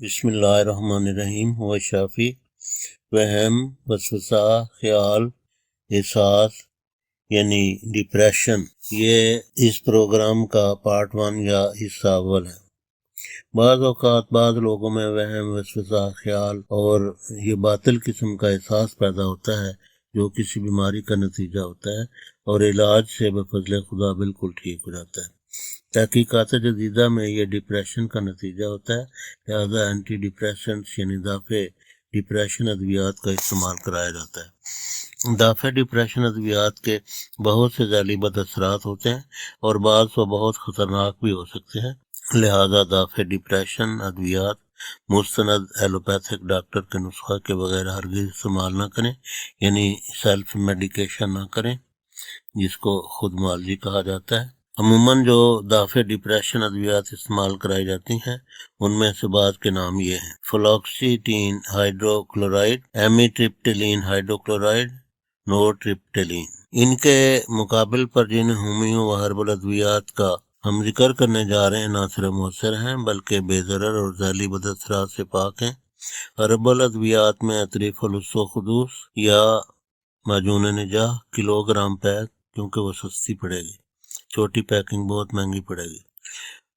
बिस्मिल्लाहिर्रहमानिर्रहीम हुआ शाफी, वहम, वसवसा, ख्याल, एहसास, यानी डिप्रेशन ये इस प्रोग्राम का पार्ट वन या हिस्सा अव्वल है। बाज़ अवकात बाद लोगों में वहम, वसवसा, ख्याल और ये बातिल किस्म का एहसास पैदा होता है, जो किसी बीमारी का नतीजा होता है और इलाज से बफजल खुदा बिल्कुल ठीक हो जाता है। तहकीकत जदीदा में यह डिप्रेशन का नतीजा होता है। लिहाजा एंटी डिप्रेशन यानी दाफे डिप्रेशन अद्वियात का इस्तेमाल कराया जाता है। दाफे डिप्रेशन अद्वियात के बहुत से जैली बद असरात होते हैं और बाद वो बहुत ख़तरनाक भी हो सकते हैं। लिहाजा दाफे डिप्रेशन अद्वियात मुस्तंद एलोपैथिक डॉक्टर के नुस्खा के बगैर हरगिज इस्तेमाल ना करें, यानी सेल्फ मेडिकेशन ना करें, जिसको खुद मालजी कहा जाता है। अमूमन जो दाफे डिप्रेशन अद्वियात इस्तेमाल कराई जाती हैं, उनमें से बाद के नाम ये हैं। Fluoxetine hydrochloride, amitriptyline hydrochloride, nortriptyline. इनके मुकाबल पर जिन होमियो व हर्बल अद्वियात का हम ज़िक्र करने जा रहे हैं, ना सिर्फ़ मौसर हैं, बल्कि बेजर और जैली बदसरात से पाक हैं। हर्बल अद्वियात में अतरीफ़ुलूस या माजून निजाह किलोग्राम पैक, क्योंकि वो सस्ती पड़ेगी। छोटी पैकिंग बहुत महँगी पड़ेगी।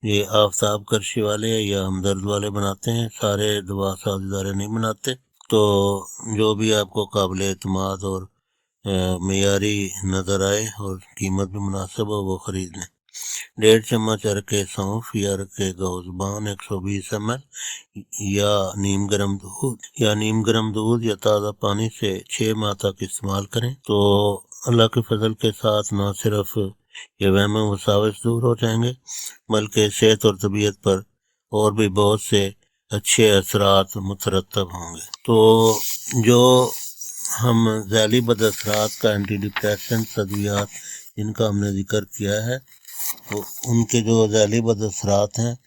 ये आफ्ताब करशी वाले या हमदर्द वाले बनाते हैं, सारे दवा साझेदारे नहीं बनाते। तो जो भी आपको काबिल अतमाद और मीरी नज़र आए और कीमत भी मुनासिब हो, वो ख़रीद लें डेढ़ चम्मच अरके सौंफ या अरके गौजबान एक सौ बीस एम एल, या नीम गर्म दूध, या नीम गर्म दूध या ताज़ा पानी से छः माह तक इस्तेमाल करें। तो अल्लाह के फजल के साथ ना सिर्फ़ ये वहम वसावस दूर हो जाएँगे, बल्कि सेहत और तबीयत पर और भी बहुत से अच्छे असरात मुतरतब होंगे। तो जो हम जैली बद असरात का एंटी डिप्रेशन अद्वियात जिनका हमने ज़िक्र किया है तो उनके जो जैली बद असरात हैं,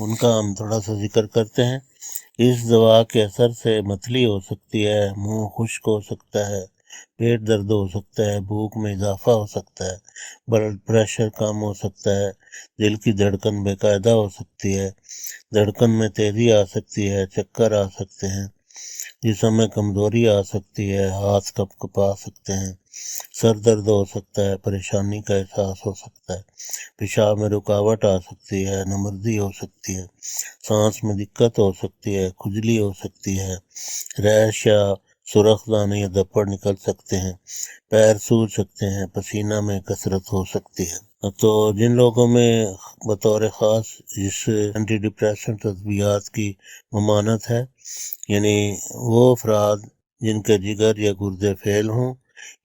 उनका हम थोड़ा सा ज़िक्र करते हैं। इस दवा के असर से मतली हो सकती है, मुँह खुश्क हो सकता है पेट दर्द हो सकता है, भूख में इजाफा हो सकता है ब्लड प्रेशर कम हो सकता है, दिल की धड़कन बेकायदा हो सकती है, धड़कन में तेज़ी आ सकती है, चक्कर आ सकते हैं, जिसम में कमज़ोरी आ सकती है, हाथ कप कपा सकते हैं, सर दर्द हो सकता है, परेशानी का एहसास हो सकता है, पेशाब में रुकावट आ सकती है, नमर्दी हो सकती है, सांस में दिक्कत हो सकती है, खुजली हो सकती है, रैश या सुरख दाने या दपड़ निकल सकते हैं, पैर सूज सकते हैं, पसीना में कसरत हो सकती है। तो जिन लोगों में बतौर ख़ास इस एंटी डिप्रेशन तस्बियात की ममानत है, यानी वो अफराद जिनके जिगर या गुर्दे फेल हों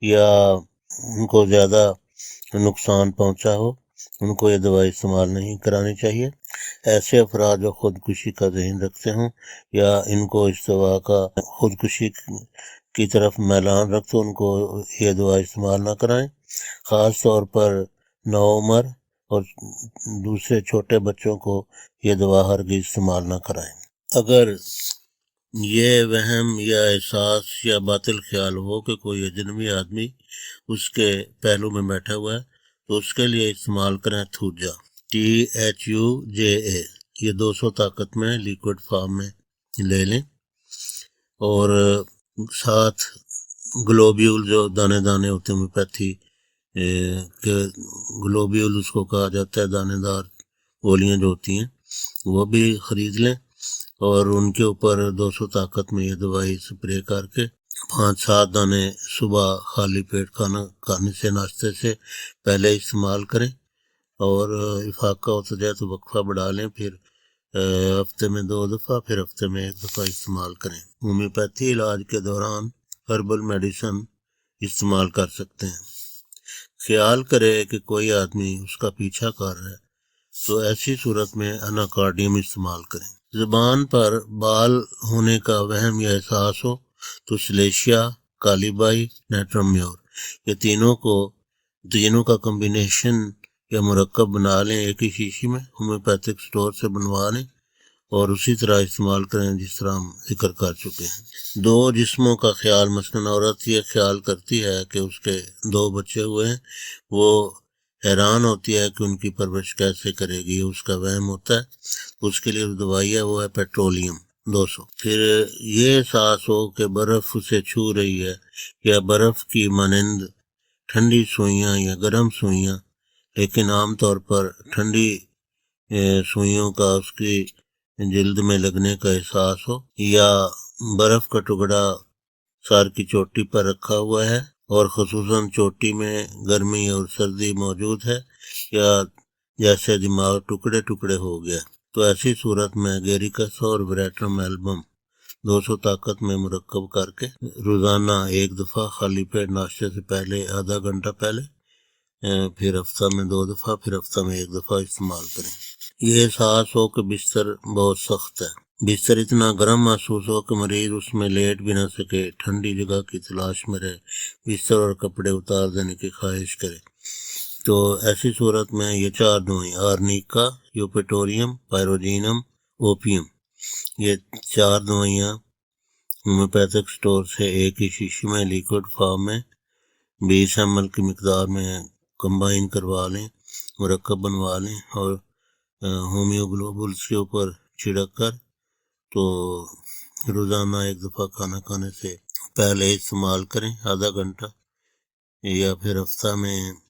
या उनको ज़्यादा नुकसान पहुँचा हो उनको ये दवाई इस्तेमाल नहीं करानी चाहिए। ऐसे अफराद जो खुदकुशी का जहन रखते हों या इनको इस दवा का खुदकुशी की तरफ़ मैलान रखते उनको ये दवा इस्तेमाल ना कराएँ। ख़ास तौर पर नौमर और दूसरे छोटे बच्चों को ये दवा हर इस्तेमाल ना कराएँ। अगर ये वहम या एहसास या बातिल ख्याल हो कि कोई अजनबी आदमी उसके पहलू में बैठा हुआ है तो उसके लिए इस्तेमाल करें thuja. T H U J A ये 200 ताकत में लिक्विड फॉर्म में ले लें। और साथ ग्लोब्यूल जो दाने दाने होते हैं होम्योपैथी के ग्लोब्यूल उसको कहा जाता है, दानेदार गोलियाँ जो होती हैं, वो भी ख़रीद लें। और उनके ऊपर 200 ताकत में ये दवाई स्प्रे करके पाँच सात दाने सुबह खाली पेट खाना, खाने से नाश्ते से पहले इस्तेमाल करें और इफाका होता जाए तो वक्फा बढ़ा लें, फिर हफ़्ते में दो दफ़ा, फिर हफ़्ते में एक दफ़ा इस्तेमाल करें। होम्योपैथी इलाज के दौरान हर्बल मेडिसन इस्तेमाल कर सकते हैं। ख्याल करे कि कोई आदमी उसका पीछा कर रहा है तो ऐसी सूरत में अनाकार्डियम इस्तेमाल करें। ज़बान पर बाल होने का वहम या एहसास हो तो सिलेशिया, कालीबाई, नेट्रोम्योर, ये तीनों को, तीनों का कम्बिनेशन या मरकब बना लें एक ही शीशी में होम्योपैथिक स्टोर से बनवा लें और उसी तरह इस्तेमाल करें जिस तरह हम ज़िक्र कर चुके हैं। दो जिस्मों का ख्याल मसलन औरत ये ख्याल करती है कि उसके दो बच्चे हुए हैं। वो हैरान होती है कि उनकी परवरिश कैसे करेगी, उसका वहम होता है। उसके लिए दवाई है वो है पेट्रोलियम। दो सौ फिर ये सांस हो कि बर्फ़ उसे छू रही है, या बर्फ़ की मानंद, ठंडी सुइयाँ या गर्म सुइयाँ, लेकिन आमतौर पर ठंडी सुइयों का उसकी जल्द में लगने का एहसास हो, या बर्फ़ का टुकड़ा सार की चोटी पर रखा हुआ है, और खसूस चोटी में गर्मी और सर्दी मौजूद है, या जैसे दिमाग टुकड़े टुकड़े हो गया। तो ऐसी सूरत में गेरिकस और ब्रेटम एल्बम 200 ताकत में मुरक्ब करके रोज़ाना एक दफ़ा खाली पेट नाश्ते से पहले, आधा घंटा पहले फिर हफ़्ता में दो दफ़ा, फिर हफ़्ता में एक दफ़ा इस्तेमाल करें। यह एहसास हो कि बिस्तर बहुत सख्त है। बिस्तर इतना गर्म महसूस हो कि मरीज़ उसमें लेट भी ना सके, ठंडी जगह की तलाश में रहे, बिस्तर और कपड़े उतार देने की ख्वाहिश करे। तो ऐसी सूरत में ये चार दवाएँ आर्निका यूपेटोरियम पायरोजीनम, ओपियम। ये चार दवाइयाँ होम्योपैथिक स्टोर से एक ही शीशी में, लिक्विड फॉर्म में, बीस एम की मकदार में कंबाइन करवा लें मरकब बनवा लें और होम्योग्लोबुल्स के ऊपर छिड़क कर तो रोज़ाना एक दफ़ा खाना खाने से पहले इस्तेमाल करें, आधा घंटा या फिर हफ़्ता में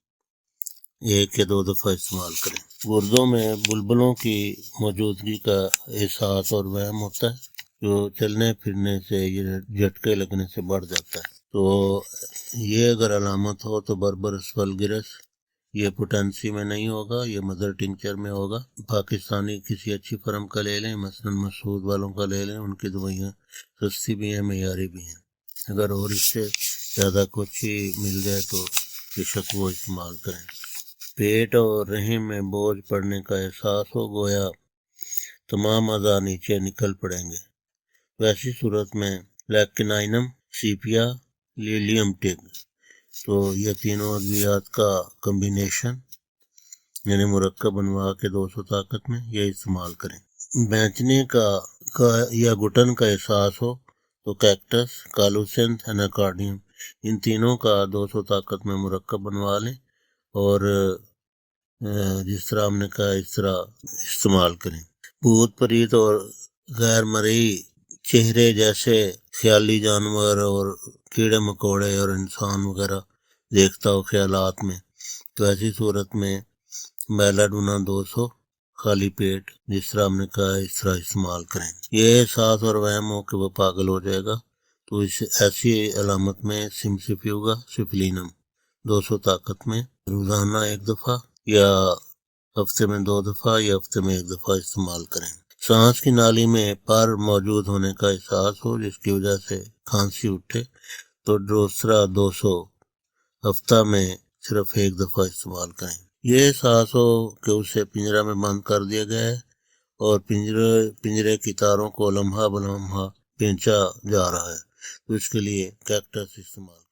एक या दो दफ़ा इस्तेमाल करें। गुर्दों में बुलबुलों की मौजूदगी का एहसास और वहम होता है, जो चलने फिरने से, ये झटके लगने से बढ़ जाता है। तो ये अगर अलामत हो तो बरबरस गिरस। ये पोटेंसी में नहीं होगा, ये मदर टिंचर में होगा। पाकिस्तानी किसी अच्छी फर्म का ले लें, मसलन मसूद वालों का ले लें, उनकी दवाइयाँ सस्ती भी हैं मैारी भी हैं। अगर और इससे ज़्यादा कुछ ही मिल जाए तो बेशक वो इस्तेमाल करें। पेट और रहीम में बोझ पड़ने का एहसास हो गोया तमाम अज़ा नीचे निकल पड़ेंगे। वैसी सूरत में लैकिनाइनम सीपिया लिलियम टिग। तो ये तीनों अद्वियात का कम्बिनेशन यानी मुरक्ब बनवा के 200 ताकत में ये इस्तेमाल करें। बेचने का, का या घुटन का एहसास हो तो कैक्टस कालूसेंथ एनाकार्डियम इन तीनों का 200 ताकत में मुरक्ब बनवा लें। और जिस तरह हमने कहा इस तरह इस्तेमाल करें। भूत प्रीत और गैर मरई चेहरे जैसे ख्याली जानवर और कीड़े मकोड़े और इंसान वगैरह देखता हो ख्यालात में तो ऐसी सूरत में मैला डूना दो 200 खाली पेट, जिस तरह हमने कहा इस तरह इस्तेमाल करें। ये साथ और वहम हो कि वह पागल हो जाएगा तो इस ऐसी अलामत में सिमसिफ्यूगा सिफलिनम। 200 ताकत में रोज़ाना एक दफ़ा या हफ़्ते में दो दफ़ा या हफ़्ते में एक दफ़ा इस्तेमाल करें। सांस की नाली में पर मौजूद होने का एहसास हो, जिसकी वजह से खांसी उठे तो दूसरा 200 हफ़्ता में सिर्फ़ एक दफ़ा इस्तेमाल करें। यह एहसास हो कि उसे पिंजरा में बंद कर दिया गया है और पिंजरे पिंजरे की तारों को लम्हा बलम्हा बेचा जा रहा है। तो इसके लिए कैक्टस इस्तेमाल